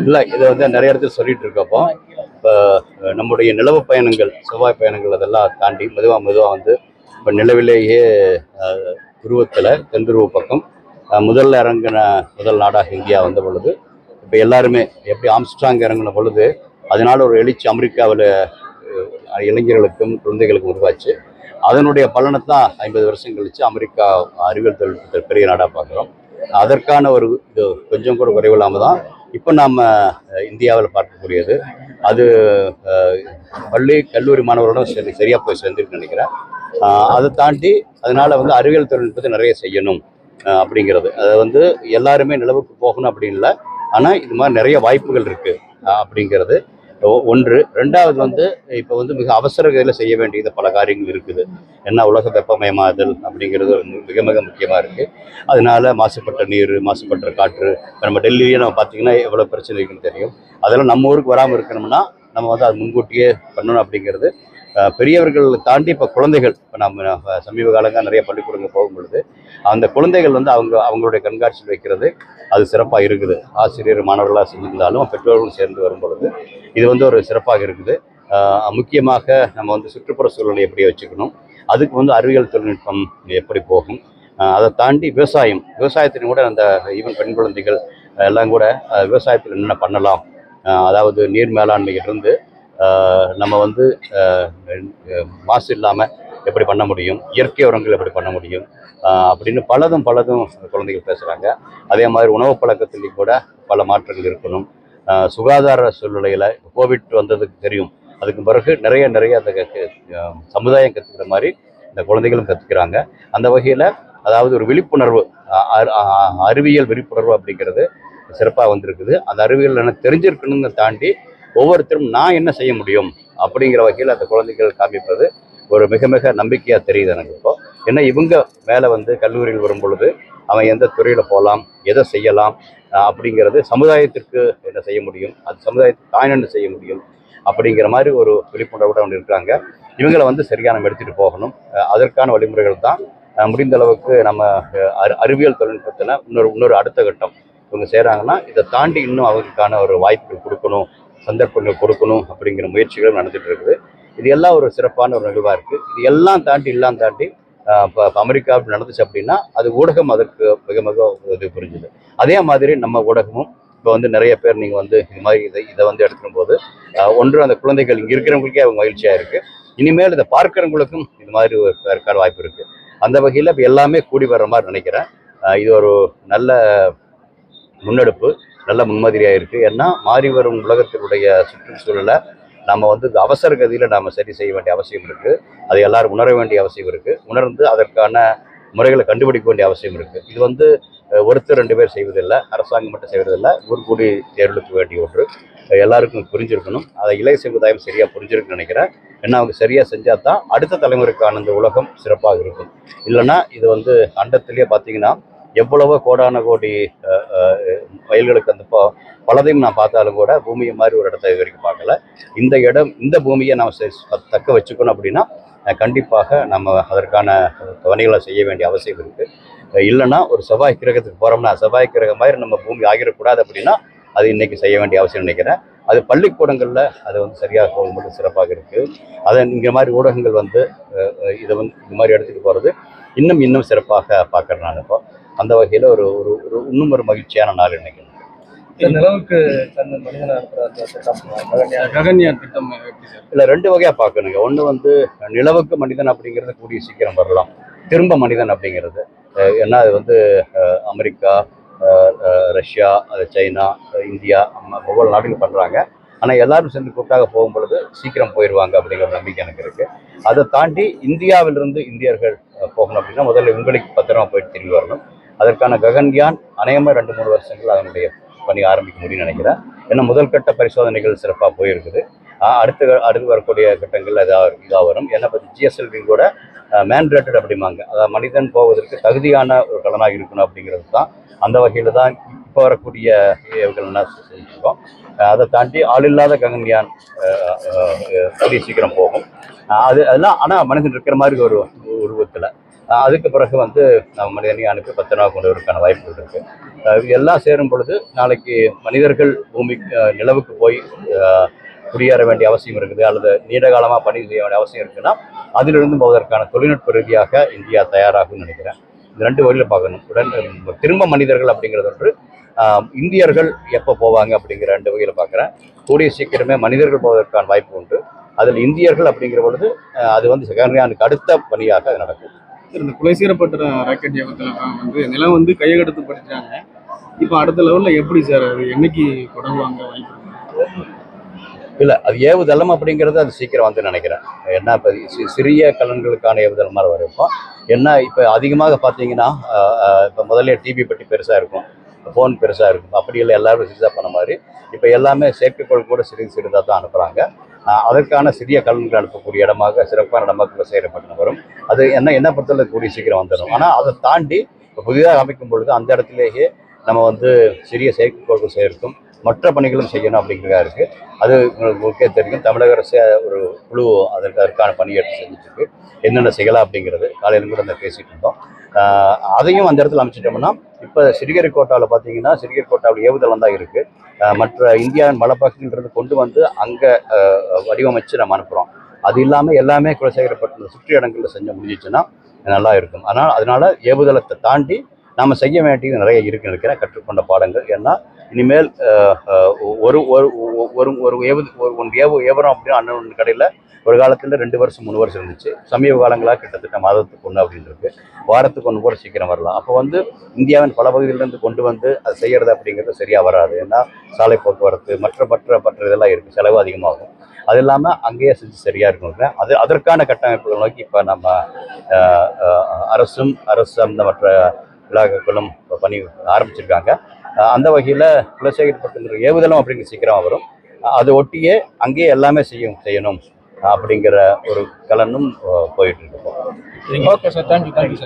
இல்லை இதை வந்து நிறைய இடத்துல சொல்லிட்டு இருக்கப்போ இப்போ நம்முடைய நிலவு பயணங்கள் செவ்வாய் பயணங்கள் அதெல்லாம் தாண்டி மெதுவாக மெதுவாக வந்து இப்போ நிலவிலேயே துருவத்தில் தென்துருவ பக்கம் முதல்ல இறங்கின முதல் நாடாக இந்தியா வந்த பொழுது இப்போ எல்லாருமே எப்படி ஆம்ஸ்ட்ராங் இறங்கின பொழுது அதனால ஒரு எழுச்சி அமெரிக்காவில் இளைஞர்களுக்கும் குழந்தைகளுக்கும் உருவாச்சு. அதனுடைய பலனை தான் ஐம்பது வருஷம் கழித்து அமெரிக்கா அறிவியல் தொழில்நுட்பத்தில் பெரிய நாடாக பார்க்குறோம். அதற்கான ஒரு இது கொஞ்சம் கூட குறைவில்லாமல் தான் இப்போ நாம் இந்தியாவில் பார்க்கக்கூடியது. அது பள்ளி கல்லூரி மாணவர்களும் சரி சரியாக போய் சேர்ந்துருக்கு நினைக்கிறேன். அதை தாண்டி அதனால் வந்து அறிவியல் தொழில்நுட்பத்தை நிறைய செய்யணும் அப்படிங்கிறது. அதை வந்து எல்லாருமே நிலவுக்கு போகணும் அப்படின்னு இல்லை. ஆனால் இது மாதிரி நிறைய வாய்ப்புகள் இருக்குது அப்படிங்கிறது. ஒன்று. ரெண்டாவது வந்து இப்போ வந்து மிக அவசர கையில் செய்ய வேண்டியது பல காரியங்கள் இருக்குது. என்ன உலக வெப்பமயமாதல் அப்படிங்கிறது வந்து மிக மிக முக்கியமாக இருக்குது அதனால மாசுபட்ட நீர் மாசுபட்ட காற்று இப்போ நம்ம டெல்லியே நம்ம பார்த்தீங்கன்னா எவ்வளோ பிரச்சனை இருக்குன்னு தெரியும். அதெல்லாம் நம்ம ஊருக்கு வராமல் இருக்கணும்னா நம்ம வந்து அது முன்கூட்டியே பண்ணணும் அப்படிங்கிறது பெரியவர்கள் தாண்டி இப்போ குழந்தைகள் இப்போ நம்ம சமீப காலங்கள் நிறைய பள்ளிக்கூடங்கள் போகும் பொழுது அந்த குழந்தைகள் வந்து அவங்க அவங்களுடைய கண்காட்சியில் வைக்கிறது அது சிறப்பாக இருக்குது. ஆசிரியர் மாணவர்களாக செஞ்சிருந்தாலும் பெற்றோர்களும் சேர்ந்து வரும் பொழுது இது வந்து ஒரு சிறப்பாக இருக்குது. முக்கியமாக நம்ம வந்து சுற்றுப்புற சூழலை எப்படி வச்சுக்கணும் அதுக்கு வந்து அறிவியல் தொழில்நுட்பம் எப்படி போகும் அதை தாண்டி விவசாயம் விவசாயத்தின் கூட அந்த ஈவன் பெண் குழந்தைகள் எல்லாம் கூட விவசாயத்தில் என்னென்ன பண்ணலாம் அதாவது நீர் மேலாண்மையிலிருந்து நம்ம வந்து மாசு இல்லாமல் எப்படி பண்ண முடியும்? இயற்கை உரங்கள் எப்படி பண்ண முடியும்? அப்படின்னு பலதும் பலதும் குழந்தைகள் பேசுகிறாங்க அதே மாதிரி உணவு பழக்கத்துலேயும் கூட பல மாற்றங்கள் இருக்கணும். சுகாதார சூழ்நிலையில் கோவிட் வந்ததுக்கு தெரியும். அதுக்கு பிறகு நிறைய நிறைய அந்த சமுதாயம் கற்றுக்கிற மாதிரி இந்த குழந்தைகளும் கற்றுக்கிறாங்க அந்த வகையில் அதாவது ஒரு விழிப்புணர்வு அறிவியல் விழிப்புணர்வு அப்படிங்கிறது சிறப்பாக வந்திருக்குது. அந்த அறிவியல் எனக்கு தெரிஞ்சிருக்கணும்னு தாண்டி ஒவ்வொருத்தரும் நான் என்ன செய்ய முடியும் அப்படிங்கிற வகையில் அந்த குழந்தைகள் காமிப்பது ஒரு மிக மிக நம்பிக்கையாக தெரியுது எனக்கு இப்போ. ஏன்னா இவங்க மேலே வந்து கல்லூரியில் வரும் பொழுது அவன் எந்த துறையில் போகலாம் எதை செய்யலாம் அப்படிங்கிறது சமுதாயத்திற்கு என்ன செய்ய முடியும் அது சமுதாயத்துக்கு தான் என்ன செய்ய முடியும் அப்படிங்கிற மாதிரி ஒரு விழிப்புணர்வோடு அவங்க இருக்கிறாங்க. இவங்களை வந்து சரியான எடுத்துகிட்டு போகணும். அதற்கான வழிமுறைகள் தான் முடிந்த அளவுக்கு நம்ம அறி- அறிவியல் தொழில்நுட்பத்தில் இன்னொரு இன்னொரு அடுத்த கட்டம். இவங்க செய்கிறாங்கன்னா இதை தாண்டி இன்னும் அவங்களுக்கான ஒரு வாய்ப்புகள் கொடுக்கணும் சந்தர்ப்பங்கள் கொடுக்கணும் அப்படிங்கிற முயற்சிகள் நடந்துகிட்டு இருக்குது. இது எல்லாம் ஒரு சிறப்பான ஒரு நிகழ்வாக இருக்குது இது எல்லாம் தாண்டி எல்லாம் தாண்டி இப்போ அப்படி நடந்துச்சு அப்படின்னா அது ஊடகம் அதற்கு மிக மிக இது புரிஞ்சுது. அதே மாதிரி நம்ம ஊடகமும் இப்போ வந்து நிறைய பேர் நீங்கள் வந்து இது மாதிரி இதை இதை வந்து எடுக்கும் போது ஒன்று அந்த குழந்தைகள் இங்கே இருக்கிறவங்களுக்கே அவங்க மகிழ்ச்சியாக இருக்குது இனிமேல் இதை பார்க்குறவங்களுக்கும் இது மாதிரி ஒரு இருக்கான வாய்ப்பு இருக்குது அந்த வகையில் இப்போ எல்லாமே கூடி வர்ற மாதிரி நினைக்கிறேன். இது ஒரு நல்ல முன்னெடுப்பு நல்ல முன்மாதிரியாக இருக்குது ஏன்னா மாறி வரும் உலகத்தினுடைய சுற்றுச்சூழலை நம்ம வந்து அவசர கதியில் நாம் சரி செய்ய வேண்டிய அவசியம் இருக்குது அதை எல்லாரும் உணர வேண்டிய அவசியம் இருக்குது உணர்ந்து அதற்கான முறைகளை கண்டுபிடிக்க வேண்டிய அவசியம் இருக்குது இது வந்து ஒருத்தர் ரெண்டு பேர் செய்வதில்லை அரசாங்கம் மட்டும் செய்வதில்லை ஊர் கூடி தேர்ந்தெடுக்க வேண்டிய ஒன்று. எல்லாருக்கும் புரிஞ்சிருக்கணும். அதை இளைய சமுதாயம் சரியாக புரிஞ்சிருக்குன்னு நினைக்கிறேன். ஏன்னா அவங்க சரியாக செஞ்சால் தான் அடுத்த தலைமுறைக்கான இந்த உலகம் சிறப்பாக இருக்கும். இல்லைன்னா இது வந்து அண்டத்திலேயே பார்த்தீங்கன்னா எவ்வளவோ கோடான கோடி வயல்களுக்கு அந்த இப்போ பலதையும் நான் பார்த்தாலும் கூட பூமியை மாதிரி ஒரு இடத்த இது வரைக்கும் பார்க்கல. இந்த இடம் இந்த பூமியை நம்ம தக்க வச்சுக்கணும் அப்படின்னா கண்டிப்பாக நம்ம அதற்கான பணிகளை செய்ய வேண்டிய அவசியம் இருக்குது இல்லைன்னா ஒரு செவ்வாய் கிரகத்துக்கு போகிறோம்னா செவ்வாய் கிரகம் மாதிரி நம்ம பூமி ஆகிடக்கூடாது அப்படின்னா அது இன்னைக்கு செய்ய வேண்டிய அவசியம் நினைக்கிறேன். அது பள்ளிக்கூடங்களில் அது வந்து சரியாக போகும்போது சிறப்பாக இருக்குது அதை இந்த மாதிரி ஊடகங்கள் வந்து இதை வந்து இந்த மாதிரி எடுத்துகிட்டு போகிறது இன்னும் இன்னும் சிறப்பாக பார்க்குறேன் நான் இப்போ. அந்த வகையில் ஒரு ஒரு ஒரு இன்னும் ஒரு மகிழ்ச்சியான நாள் நினைக்கிறேன் இந்த திட்டம் ககன்யான். ககன்யான் திட்டம் இல்லை ரெண்டு வகையாக பார்க்கணுங்க. ஒன்று வந்து நிலவுக்கு மனிதன் அப்படிங்கிறது கூடிய சீக்கிரம் வரலாம். திரும்ப மனிதன் அப்படிங்கிறது. ஏன்னா அது வந்து அமெரிக்கா ரஷ்யா அது சைனா இந்தியா ஒவ்வொரு நாடுகளும் பண்ணுறாங்க ஆனால் எல்லாரும் சேர்ந்து கூட்டாக போகும் பொழுது சீக்கிரம் போயிடுவாங்க அப்படிங்கிற நம்பிக்கை எனக்கு இருக்குது அதை தாண்டி இந்தியாவிலிருந்து இந்தியர்கள் போகணும் அப்படின்னா முதல்ல உங்களுக்கு பத்திரமா போயிட்டு திரும்பி வரணும். அதற்கான ககன்யான் அநேகமாக ரெண்டு மூணு வருஷங்கள் அதனுடைய பணி ஆரம்பிக்க முடியும்னு நினைக்கிறேன். ஏன்னா முதல் கட்ட பரிசோதனைகள் சிறப்பாக போயிருக்குது. ஆஹ் அடுத்து அடுத்து வரக்கூடிய கட்டங்கள் இதாக இதாக வரும். ஏன்னா இப்போ ஜிஎஸ்எல்வி கூட மேன்டேட்டட் அப்படிம்பாங்க. அதாவது மனிதன் போவதற்கு தகுதியான ஒரு கலனாக இருக்கணும் அப்படிங்கிறது தான். அந்த வகையில் தான் இப்போ வரக்கூடிய ஏவுகள்லாம் செஞ்சுருக்கோம் அதை தாண்டி ஆளில்லாத ககன்யான் கூடிய சீக்கிரம் போகும். அது அதெல்லாம் ஆனால் மனிதன் இருக்கிற மாதிரி ஒரு உருவத்தில். அதுக்கு பிறகு வந்து நம்ம மனிதனையும் அனுப்பி பத்திரமா கொண்டு வருவதற்கான வாய்ப்புகள் இருக்குது எல்லாம் சேரும் பொழுது நாளைக்கு மனிதர்கள் பூமிக்கு நிலவுக்கு போய் குடியேற வேண்டிய அவசியம் இருக்குது அல்லது நீண்ட காலமாக பணி செய்ய வேண்டிய அவசியம் இருக்குன்னா அதிலிருந்து போவதற்கான தொழில்நுட்ப ரீதியாக இந்தியா தயாராகும்னு நினைக்கிறேன். இந்த ரெண்டு வழியில் பார்க்கணும். உடன் திரும்ப மனிதர்கள் அப்படிங்கிறது ஒன்று. இந்தியர்கள் எப்போ போவாங்க அப்படிங்கிற ரெண்டு வகையில் பார்க்குறேன். கூடிய சீக்கிரமே மனிதர்கள் போவதற்கான வாய்ப்பு உண்டு. அதில் இந்தியர்கள் அப்படிங்கிற பொழுது அது வந்து சகன்யானுக்கு அடுத்த பணியாக அது நடக்கும். சார் இந்த குலைசீரப்பட்ட ராக்கெட் ஏவத்துல வந்து நிலம் வந்து கையகடுத்து படிச்சாங்க இப்போ அடுத்த லெவலில் எப்படி சார் அது என்னைக்கு தொடங்குவாங்க வாய்ப்பு இல்லை அது ஏவுதளம் அப்படிங்கிறது அது சீக்கிரம் வந்து நினைக்கிறேன். என்ன இப்போ சி- சிறிய கலன்களுக்கான ஏவுதளம் மாதிரி வரைப்போம் ஏன்னா என்ன இப்போ அதிகமாக பார்த்தீங்கன்னா இப்போ முதல்ல டிவி பெட்டி பெருசாக இருக்கும். ஃபோன் பெருசாக இருக்கும். அப்படி இல்லை எல்லாரும் சிறிதாக பண்ண மாதிரி. இப்போ எல்லாமே செயற்கைக்கோள் கூட சிறிது சிறிதாக தான் அனுப்புகிறாங்க அதற்கான சிறிய கலன்கள் அனுப்பக்கூடிய இடமாக சிறப்பான இடமாக செயல்பட்டு வரும். அது என்ன என்ன பொறுத்தவரை கூடிய சீக்கிரம் வந்துடும். ஆனால் அதை தாண்டி புதிதாக அமைக்கும் பொழுது அந்த இடத்துலேயே நம்ம வந்து சிறிய செயற்கைக்கோள்கள் சேர்க்கும் மற்ற பணிகளும் செய்யணும் அப்படிங்கிறதா இருக்குது அது முக்கிய தெரியும். தமிழக அரசு ஒரு குழு அதற்கு அதற்கான பணியேற்று செஞ்சுட்டு என்னென்ன செய்யலாம் அப்படிங்கிறது காலையில் கூட அந்த பேசிகிட்டு இருந்தோம். அதையும் அந்த இடத்துல அமைச்சிட்டோம்னா இப்போ சிறுகரிக்கோட்டாவில் பார்த்தீங்கன்னா சிறுகரிக்கோட்டாவில் ஏவுதளம் தான் இருக்குது மற்ற இந்தியாவின் பல கொண்டு வந்து அங்கே வடிவமைச்சு நம்ம அனுப்புகிறோம் அது இல்லாமல் எல்லாமே குலசேகரப்பட்ட சுற்றி இடங்களில் செஞ்சு முடிஞ்சிச்சுன்னா நல்லா இருக்கும். ஆனால் அதனால் ஏவுதளத்தை தாண்டி நாம் செய்ய வேண்டியது நிறைய இருக்குன்னு நினைக்கிறேன் கற்றுக்கொண்ட பாடங்கள். ஏன்னா இனிமேல் ஒரு ஒரு ஒரு ஒரு ஏவு ஒரு ஒன்று ஏவ ஏவரம் அப்படின்னு அண்ணன் கடையில் ஒரு காலத்தில் ரெண்டு வருஷம் மூணு வருஷம் இருந்துச்சு. சமீப காலங்களாக கிட்டத்தட்ட மாதத்துக்கு ஒன்று அப்படின்னு இருக்கு. வாரத்துக்கு ஒன்று கூட சீக்கிரம் வரலாம். அப்போ வந்து இந்தியாவின் பல பகுதிகளிலிருந்து கொண்டு வந்து அது செய்கிறது அப்படிங்கிறது சரியாக வராது. ஏன்னா சாலை போக்குவரத்து மற்ற மற்ற மற்ற இதெல்லாம் இருக்குது செலவு அதிகமாகும். அது இல்லாமல் அங்கேயே செஞ்சு சரியாக இருக்கணும் அது அதற்கான கட்டமைப்புகள் நோக்கி இப்போ நம்ம அரசும் அரசு அந்த மற்ற விழாக்களும் பணி ஆரம்பிச்சிருக்காங்க. அந்த வகையில் குலசேகரப்பட்டின ஏவுதளம் அப்படிங்கிற சீக்கிரம் வரும். அதை ஒட்டியே அங்கேயே எல்லாமே செய்யும் செய்யணும் அப்படிங்கிற ஒரு கலனும் போயிட்டு இருக்கு. இப்போ. Okay sir thank you thank you sir